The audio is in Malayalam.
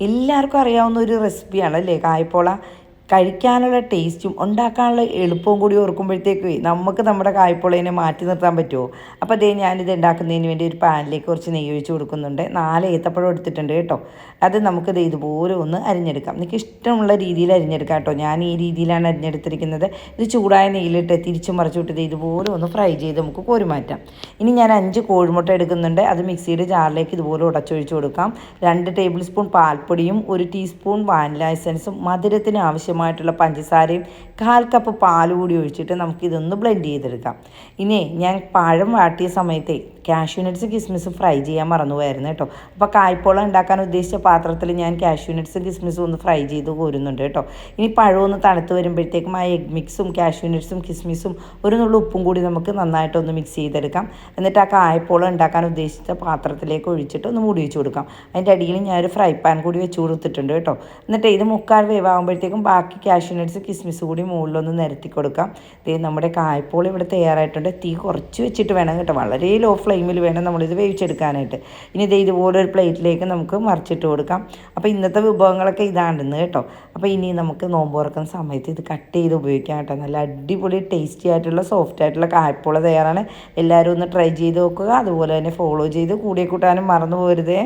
എല്ലാവർക്കും അറിയാവുന്ന ഒരു റെസിപ്പിയാണ് അല്ലേ കായ്പോള? കഴിക്കാനുള്ള ടേസ്റ്റും ഉണ്ടാക്കാനുള്ള എളുപ്പവും കൂടി ഓർക്കുമ്പോഴത്തേക്ക് നമുക്ക് നമ്മുടെ കായ്പോളേനെ മാറ്റി നിർത്താൻ പറ്റുമോ? അപ്പോൾ അതേ ഞാനിത് ഉണ്ടാക്കുന്നതിന് വേണ്ടി ഒരു പാനിലേക്ക് കുറച്ച് നെയ്യ് ഒഴിച്ച് കൊടുക്കുന്നുണ്ട്. നാല് ഏത്തപ്പഴം എടുത്തിട്ടുണ്ട് കേട്ടോ. അത് നമുക്കിത് ഇതുപോലെ ഒന്ന് അരിഞ്ഞെടുക്കാം. നിങ്ങൾക്ക് ഇഷ്ടമുള്ള രീതിയിൽ അരിഞ്ഞെടുക്കാം കേട്ടോ. ഞാൻ ഈ രീതിയിലാണ് അരിഞ്ഞെടുത്തിരിക്കുന്നത്. ഇത് ചൂടായ നെയ്യിലിട്ട് തിരിച്ചു മറിച്ചിട്ട് ഇതുപോലെ ഒന്ന് ഫ്രൈ ചെയ്ത് നമുക്ക് കോരി മാറ്റാം ഇനി ഞാൻ അഞ്ച് കോഴിമുട്ട എടുക്കുന്നുണ്ട്. അത് മിക്സിയുടെ ജാറിലേക്ക് ഇതുപോലെ ഉടച്ചൊഴിച്ച് കൊടുക്കാം. രണ്ട് ടേബിൾ സ്പൂൺ പാൽപ്പൊടിയും ഒരു ടീസ്പൂൺ വാനില എസൻസും മധുരത്തിന് ആവശ്യമായിട്ടുള്ള പഞ്ചസാരയും കാൽ കപ്പ് പാൽ കൂടി ഒഴിച്ചിട്ട് നമുക്ക് ഇതൊന്ന് ബ്ലെൻഡ് ചെയ്തെടുക്കാം. ഇനി ഞാൻ പഴം വാട്ടിയ സമയത്തെ കാഷ്യൂ നട്ട്സ് കിസ്മിസും ഫ്രൈ ചെയ്യാൻ മറന്നുപോയായിരുന്നു കേട്ടോ. അപ്പോൾ കായ്പോളം ഉണ്ടാക്കാൻ ഉദ്ദേശിച്ച പാത്രത്തിൽ ഞാൻ കാഷ്യൂ നട്ട്സും കിസ്മിസും ഒന്ന് ഫ്രൈ ചെയ്ത് കോരുന്നുണ്ട് കേട്ടോ. ഇനി പഴം ഒന്ന് തണുത്ത് വരുമ്പോഴത്തേക്കും ആ എഗ് മിക്സും കാഷ്യൂ നട്ട്സും കിസ്മിസും ഒരു നുള്ളു ഉപ്പും കൂടി നമുക്ക് നന്നായിട്ടൊന്ന് മിക്സ് ചെയ്തെടുക്കാം. എന്നിട്ട് ആ കായ്പോളം ഉണ്ടാക്കാൻ ഉദ്ദേശിച്ച പാത്രത്തിലേക്ക് ഒഴിച്ചിട്ട് ഒന്ന് മൂടി വെച്ച് കൊടുക്കാം. അതിന്റെ അടിയിൽ ഞാനൊരു ഫ്രൈ പാൻ കൂടി വെച്ച് കൊടുത്തിട്ടുണ്ട് കേട്ടോ. എന്നിട്ട് ഇത് മുക്കാൽ വേവാകുമ്പോഴത്തേക്കും ബാക്കി കാഷ്യൂ നട്ട്സ് കിസ്മിസ് കൂടി മുകളിലൊന്ന് നിരത്തി കൊടുക്കാം. ദേ നമ്മുടെ കായ്പോൾ ഇവിടെ തയ്യാറായിട്ടുണ്ട്. തീ കുറച്ച് വെച്ചിട്ട് വേണം കേട്ടോ. വളരെ ലോ ഫ്ലെയിമിൽ വേണം നമ്മളിത് വേവിച്ചെടുക്കാനായിട്ട്. ഇനി ഇത് ഇതുപോലെ ഒരു പ്ലേറ്റിലേക്ക് നമുക്ക് മറിച്ചിട്ട് കൊടുക്കാം. അപ്പോൾ ഇന്നത്തെ വിഭവങ്ങളൊക്കെ ഇതാണ്ടെന്ന് കേട്ടോ. അപ്പോൾ ഇനി നമുക്ക് നോമ്പ് തുറക്കുന്ന സമയത്ത് ഇത് കട്ട് ചെയ്ത് ഉപയോഗിക്കാം കേട്ടോ. നല്ല അടിപൊളി ടേസ്റ്റി ആയിട്ടുള്ള സോഫ്റ്റ് ആയിട്ടുള്ള കായ്പോള തയ്യാറാണ്. എല്ലാവരും ഒന്ന് ട്രൈ ചെയ്ത് നോക്കുക. അതുപോലെ തന്നെ ഫോളോ ചെയ്ത് കൂടിയ കൂട്ടാനും മറന്നു പോരുതേ